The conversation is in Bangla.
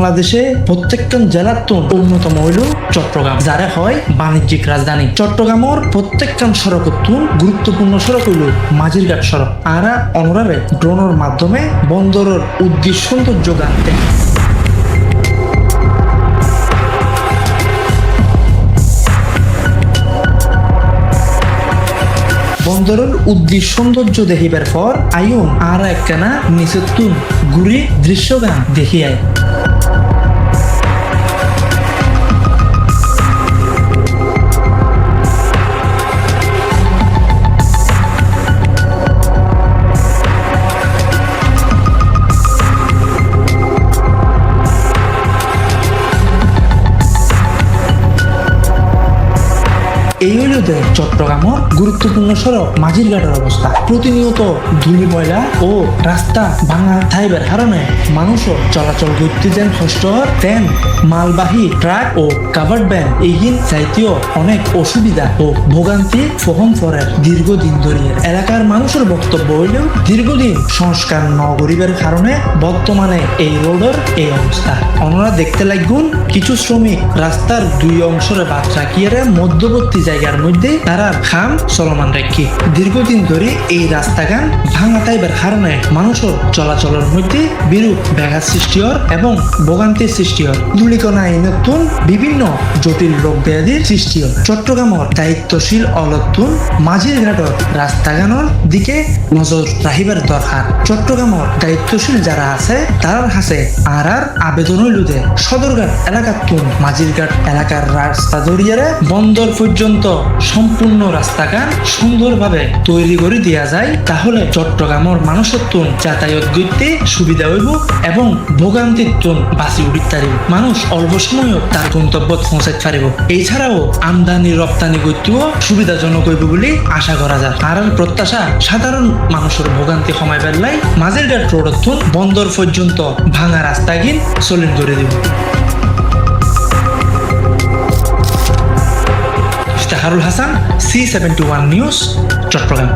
বাংলাদেশে প্রত্যেকটা জেলার তো অন্যতম হইল চট্টগ্রাম, যারা হয় বাণিজ্যিক রাজধানী। চট্টগ্রামের প্রত্যেকটা সড়ক গুরুত্বপূর্ণ সড়ক হইল মাঝিরঘাট সড়ক। আরা অনরারে ড্রোনের মাধ্যমে বন্দরের উদ্দেশ্য সৌন্দর্য গানতে বন্দরের উদ্দেশ্য সৌন্দর্য দেখিবার পর আয়ুন আর একখানা নিচের তুন ঘুরি দৃশ্য গান দেখিয়ায়। যে চট্টগ্রামের গুরুত্বপূর্ণ সড়ক মাঝিরঘাটের অবস্থা। প্রতিনিয়ত ধুলি ময়লা ও রাস্তা ভাঙা থাইবার কারণে মানুষও চলাচল করতে যেন কষ্ট তেন মালবাহী ট্রাক ও কাভার্ড ভ্যান এইগিন জাতীয় অনেক অসুবিধা ও ভোগান্তি ফহম ফরের দীর্ঘদিন ধরিয়ে এলাকার মানুষের বক্তব্য হইলেও দীর্ঘদিন সংস্কার ন করিবার কারণে বর্তমানে এই রোডের এই অবস্থা। অনরা দেখতে লাগুন, কিছু শ্রমিক রাস্তার দুই অংশরে বাদ রাখিয়ে মধ্যবর্তী জায়গার মধ্যে তারা খাম চলমান রাখি দীর্ঘদিন ধরে এই রাস্তাগান ভাঙা তাইবার কারণে মানুষের চলাচলের মধ্যে বিরূপ ব্যাঘাত সৃষ্টি হর এবং ভোগান্তির সৃষ্টি হর ধূলিকণা এই নতুন বিভিন্ন জটিল রোগ ব্যাধির সৃষ্টি হয় চট্টগ্রামের দায়িত্বশীল অলতুন মাঝির ঘাটর রাস্তাগানোর দিকে নজর রাখিবার দরকার। চট্টগ্রামের দায়িত্বশীল যারা আছে তার কাছে আর আর আবেদন হইল যে সদরঘাট এলাকার তুন মাঝিরঘাট এলাকার রাস্তা ধরিয়ারে বন্দর পর্যন্ত সম্পূর্ণ রাস্তাঘাট সুন্দরভাবে তৈরি করে দেওয়া যায়, তাহলে চট্টগ্রামের মানুষের তুন যাতায়াত করতে সুবিধা হইব এবং ভোগান্তির তুন বাঁচি উঠিতে পারিব। মানুষ অল্প সময়ও তার গন্তব্য পৌঁছাতে পারিব। এছাড়াও আমদানি, রপ্তানি করতেও সুবিধাজনক হইব বলে আশা করা যায়। আর প্রত্যাশা, সাধারণ মানুষের ভোগান্তি কমাই পেলাই মাঝের ঘাট রোডত বন্দর পর্যন্ত ভাঙা রাস্তা গিন চলিন ধরে দিব। Iftaharul Hasan C seventy one news Chattogram